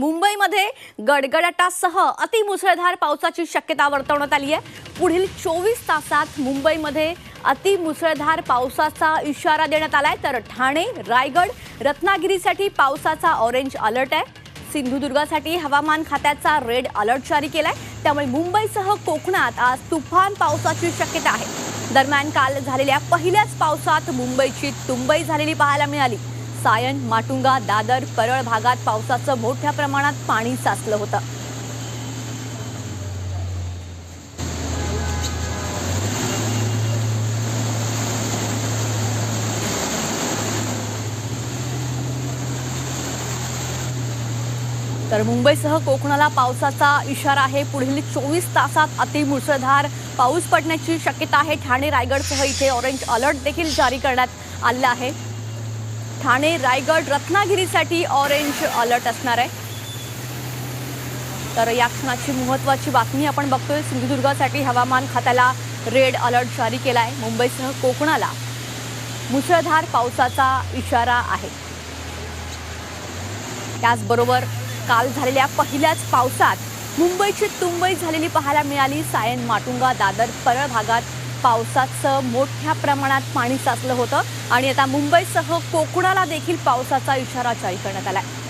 मुंबईमध्ये गडगडाटासह अतिमुसळधार पावसाची शक्यता वर्तवण्यात आली आहे. पुढील चोवीस तासात मुंबईमध्ये अतिमुसळधार पावसाचा इशारा देण्यात आला आहे तर ठाणे रायगड रत्नागिरीसाठी पावसाचा ऑरेंज अलर्ट आहे. सिंधुदुर्गासाठी हवामान खात्याचा रेड अलर्ट जारी केला आहे त्यामुळे मुंबईसह कोकणात आज तुफान पावसाची शक्यता आहे. दरम्यान काल झालेल्या पहिल्याच पावसात मुंबईची तुंबई झालेली पाहायला मिळाली. सायन माटुंगा दादर परळ भागात पावसाचं मोठ्या प्रमाणात पाणी साचलं होतं. तर मुंबईसह कोकणाला पावसाचा इशारा आहे. पुढील चोवीस तासात अतिमुसळधार पाऊस पडण्याची शक्यता आहे. ठाणे रायगडसह इथे ऑरेंज अलर्ट देखील जारी करण्यात आलेला आहे. ठाणे रायगड रत्नागिरीसाठी ऑरेंज अलर्ट असणार आहे. तर या क्षणाची महत्त्वाची बातमी आपण बघतोय सिंधुदुर्गासाठी हवामान खात्याला रेड अलर्ट जारी केला आहे मुंबईसह कोकणाला मुसळधार पावसाचा इशारा आहे. त्याचबरोबर काल झालेल्या पहिल्याच पावसात मुंबईची तुंबई झालेली पाहायला मिळाली. सायन माटुंगा दादर परळ भागात पावसाचं मोठ्या प्रमाणात पाणी साचलं होतं आणि आता मुंबईसह कोकणाला देखील पावसाचा इशारा जारी करण्यात आहे